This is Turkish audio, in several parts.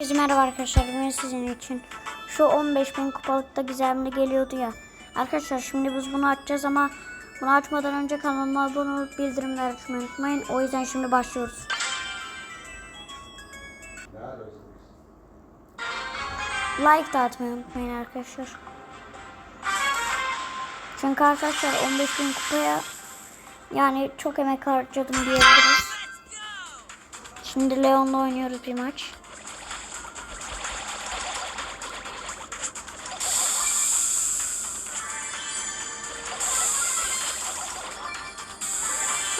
Herkese merhaba arkadaşlar ben sizin için şu 15.000 kupalıkta gizemli geliyordu ya. Arkadaşlar şimdi biz bunu açacağız ama bunu açmadan önce kanalıma abone olup bildirimleri açmayı unutmayın. O yüzden şimdi başlıyoruz. Like da atmayı unutmayın arkadaşlar. Çünkü arkadaşlar 15.000 kupaya yani çok emek harcadım diyebiliriz. Şimdi Leon'la oynuyoruz bir maç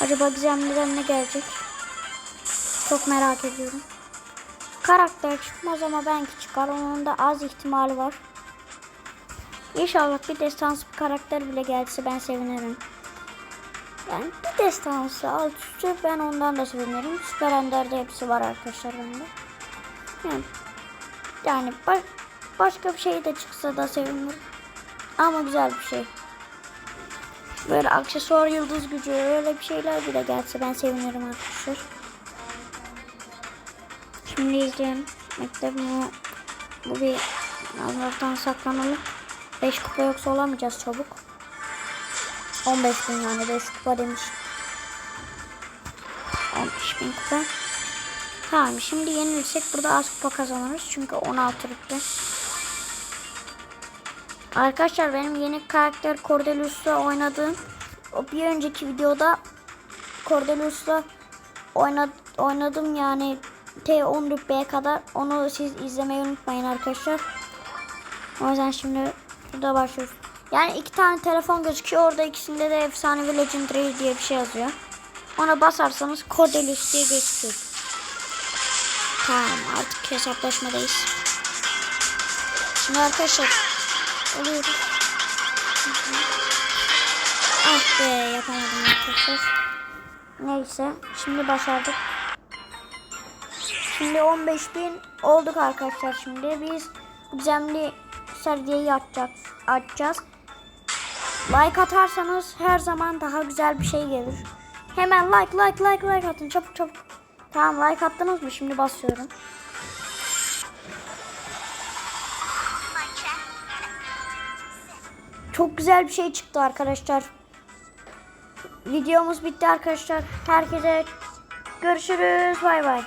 Acaba gizemliden ne gelecek? Çok merak ediyorum. Karakter çıkmaz ama belki çıkar. Onun da az ihtimali var. İnşallah bir destansı bir karakter bile gelse ben sevinirim. Yani bir destansı alt üstü ben ondan da sevinirim. Süper Ender'de hepsi var arkadaşlar bende. Yani, yani ba- başka bir şey de çıksa da sevinirim. Ama güzel bir şey. Böyle aksesuar yıldız gücü öyle bir şeyler bile gelse ben sevinirim arkadaşlar. Şimdi izleyelim. Bekle bunu bu bir Allah'tan saklanalım. 5 kupa yoksa olamayacağız çabuk. 15 bin yani 5 kupa demiş. 15 bin kupa. Tamam şimdi yenilirsek burada az kupa kazanırız. Çünkü 16 rütbe. Arkadaşlar benim yeni karakter Cordelius'la oynadığım o bir önceki videoda Cordelius'la oynad oynadım yani T10 rütbeye kadar onu siz izlemeyi unutmayın arkadaşlar. O yüzden şimdi burada başlıyoruz. Yani iki tane telefon gözüküyor. Orada ikisinde de efsanevi legendary diye bir şey yazıyor. Ona basarsanız Cordelius diye gözüküyor. Tamam artık hesaplaşmadayız. Şimdi arkadaşlar Oluyoruz. Ah be yapamadım arkadaşlar. Neyse şimdi başardık. Şimdi 15.000 olduk arkadaşlar şimdi. Biz gizemli sergiyi açacağız. açacağız. Like atarsanız her zaman daha güzel bir şey gelir. Hemen like like like like atın çabuk çabuk. Tamam like attınız mı? Şimdi basıyorum. Çok güzel bir şey çıktı arkadaşlar. Videomuz bitti arkadaşlar. Herkese görüşürüz. Bay bay.